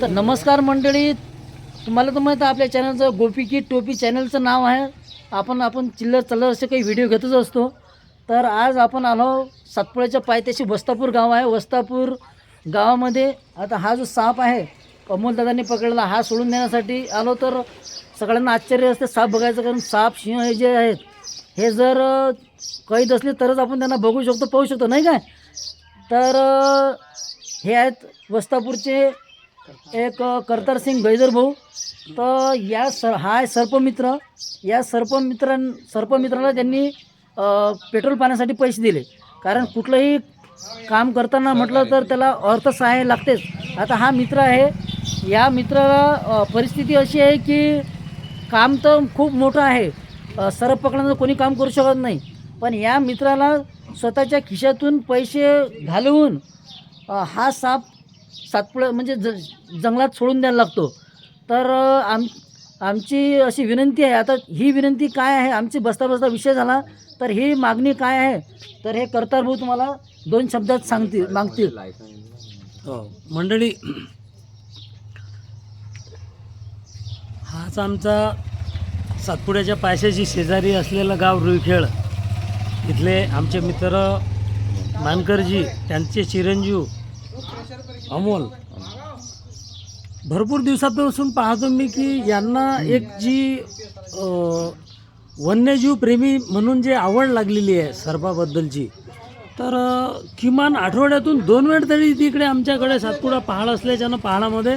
तर नमस्कार मंडळी. तुम्हाला तर माहीत आहे आपल्या चॅनलचं गोपी की टोपी चॅनलचं नाव आहे. आपण आपण चिल्लर चल्लर असे काही व्हिडिओ घेतच असतो. तर आज आपण आलो सातपुड्याच्या पायथ्याशी वस्तापूर गाव आहे. वस्तापूर गावामध्ये आता हा जो साप आहे अमोलदादांनी पकडला हा सोडून देण्यासाठी आलो तर सगळ्यांना आश्चर्य असते. साप बघायचं कारण साप सिंह हे जे आहेत हे जर कैद असले तरच आपण त्यांना बघू शकतो पाहू शकतो नाही काय? तर हे आहेत वस्तापूरचे एक अ, करतार सिंग गैजर भाऊ. तर या सर हा आहे सर्पमित्र. या सर्पमित्रां सर्पमित्राला त्यांनी पेट्रोल पाण्यासाठी पैसे दिले. कारण कुठलंही काम करताना म्हटलं तर त्याला अर्थसहाय्य लागतेच. आता हा मित्र आहे. या मित्राला परिस्थिती अशी आहे की काम तर खूप मोठं आहे. सरप पकडण्याचं कोणी काम करू शकत नाही. पण या मित्राला स्वतःच्या खिशातून पैसे घालवून हा साप सातपुडा म्हणजे ज जंगलात सोडून द्यायला लागतो. तर आम आमची अशी विनंती आहे आता ही विनंती काय आहे आमची बसता बसता विषय झाला तर ही मागणी काय आहे तर हे करतार भाऊ तुम्हाला दोन शब्दात सांगतील मागतील. हो मंडळी हाच आमचा सातपुड्याच्या पायशाची शेजारी असलेलं गाव रुईखेळ इथले आमचे मित्र मानकरजी त्यांचे चिरंजीव अमोल भरपूर दिवसापासून पाहतो मी की यांना एक जी वन्यजीव प्रेमी म्हणून जे आवड लागलेली आहे सर्पाबद्दलची तर किमान आठवड्यातून दोन वेळ तरी तिकडे आमच्याकडे सातपुडा पहाड असल्याच्यानं पहाडामध्ये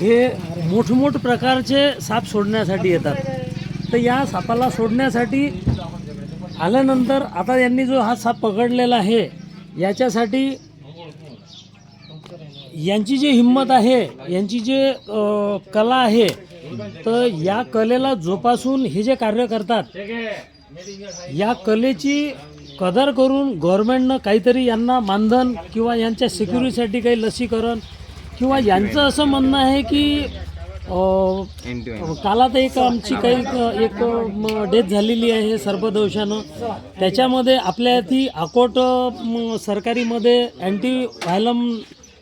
हे मोठमोठ प्रकारचे साप सोडण्यासाठी येतात. तर या सापाला सोडण्यासाठी आल्यानंतर आता यांनी जो हा साप पकडलेला आहे याच्यासाठी यांची जी हिंमत आहे यांची जे कला आहे तर या कलेला जोपासून हे जे कार्य करतात या कलेची कदर करून गव्हर्नमेंटनं काहीतरी यांना मानधन किंवा यांच्या सिक्युरिटीसाठी काही लसीकरण किंवा यांचं असं म्हणणं आहे की कालात एक आमची काही एक डेथ झालेली आहे सर्पदोषानं त्याच्यामध्ये आपल्या ती अकोट सरकारीमध्ये अँटी व्हायलम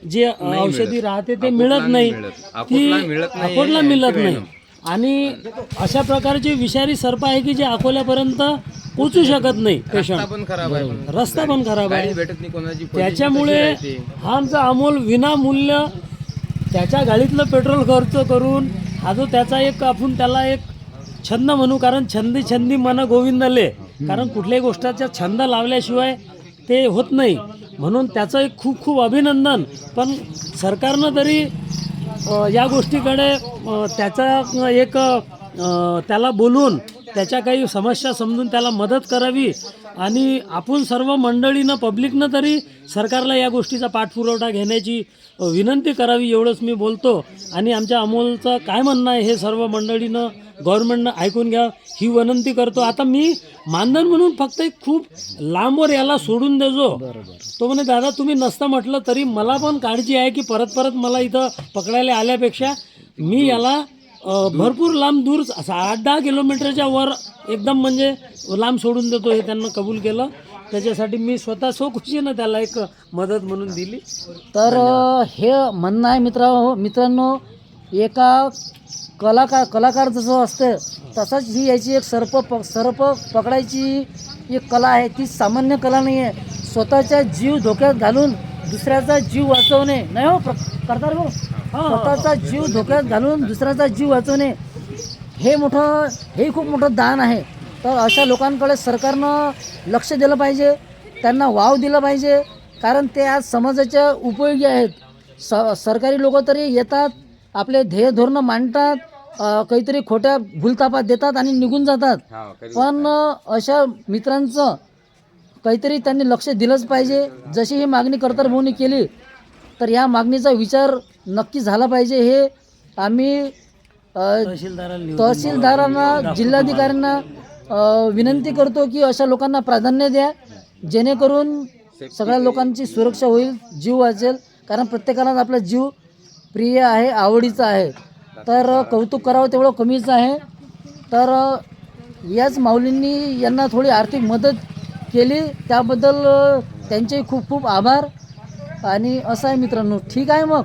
जे औषधी राहते ते मिळत नाही ती अकोटला मिळत नाही. आणि अशा प्रकारचे विषारी सर्प आहे की जे अकोल्यापर्यंत पोचू शकत नाही पेशंट पण खराब आहे. रस्ता पण खराब आहे. त्याच्यामुळे हा आमचा अमोल विनामूल्य त्याच्या गाडीतलं पेट्रोल खर्च करून हा जो त्याचा एक आपण त्याला एक छंद म्हणू कारण छंदी छंदी मन गोविंदले. कारण कुठल्याही गोष्टाचा छंद लावल्याशिवाय ते होत नाही. म्हणून त्याचं एक खूप खूप अभिनंदन. पण सरकारनं तरी या गोष्टीकडे त्याचा एक त्याला बोलून त्याच्या काही समस्या समजून त्याला मदत करावी आणि आपण सर्व मंडळीनं पब्लिकनं तरी सरकारला या गोष्टीचा पाठपुरवठा घेण्याची विनंती करावी एवढंच मी बोलतो. आणि आमच्या अमोलचं काय म्हणणं आहे हे सर्व मंडळीनं गव्हर्नमेंटनं ऐकून घ्या. ही विनंती करतो. आता मी मानधन म्हणून फक्त एक खूप लांबवर याला सोडून देजो. तो म्हणे दादा तुम्ही नसता म्हटलं तरी मला पण काळजी आहे की परत परत मला इथं पकडायला आल्यापेक्षा मी याला भरपूर लांब दूर असं आठ दहा किलोमीटरच्या वर एकदम म्हणजे लांब सोडून देतो हे त्यांना कबूल केलं. त्याच्यासाठी मी स्वतः स्वखुशीनं त्याला एक मदत म्हणून दिली. तर हे म्हणणं आहे मित्र मित्रांनो एका कलाकार कलाकार जसं असतं तसंच ही याची एक सर्प प सर्प पकडायची एक कला आहे. ती सामान्य कला नाही आहे स्वतःचा जीव धोक्यात घालून दुसऱ्याचा जीव वाचवणे. नाही हो करतात भाऊ? स्वतःचा जीव धोक्यात घालून दुसऱ्याचा जीव वाचवणे हे मोठं हे खूप मोठं दान आहे. तर अशा लोकांकडे सरकारनं लक्ष दिलं पाहिजे त्यांना वाव दिला पाहिजे कारण ते आज समाजाच्या उपयोगी आहेत. स सरकारी लोक तरी येतात आपले ध्येय धोरणं मांडतात काहीतरी खोट्या भूलतापात देतात आणि निघून जातात. पण अशा मित्रांचं काहीतरी त्यांनी लक्ष दिलंच पाहिजे. जशी ही मागणी कर्तर भाऊनी केली तर या मागणीचा विचार नक्की झाला पाहिजे हे आम्ही तहसीलदारांना जिल्हाधिकाऱ्यांना विनंती करतो की अशा लोकांना प्राधान्य द्या जेणेकरून सगळ्या लोकांची सुरक्षा होईल जीव वाचेल कारण प्रत्येकालाच आपला जीव प्रिय आहे आवडीचा आहे. तर कौतुक करावं तेवढं कमीच आहे. तर याच माऊलींनी यांना थोडी आर्थिक मदत केली. त्याबद्दल त्यांचे खूप खूप आभार. आणि असं आहे मित्रांनो ठीक आहे मग?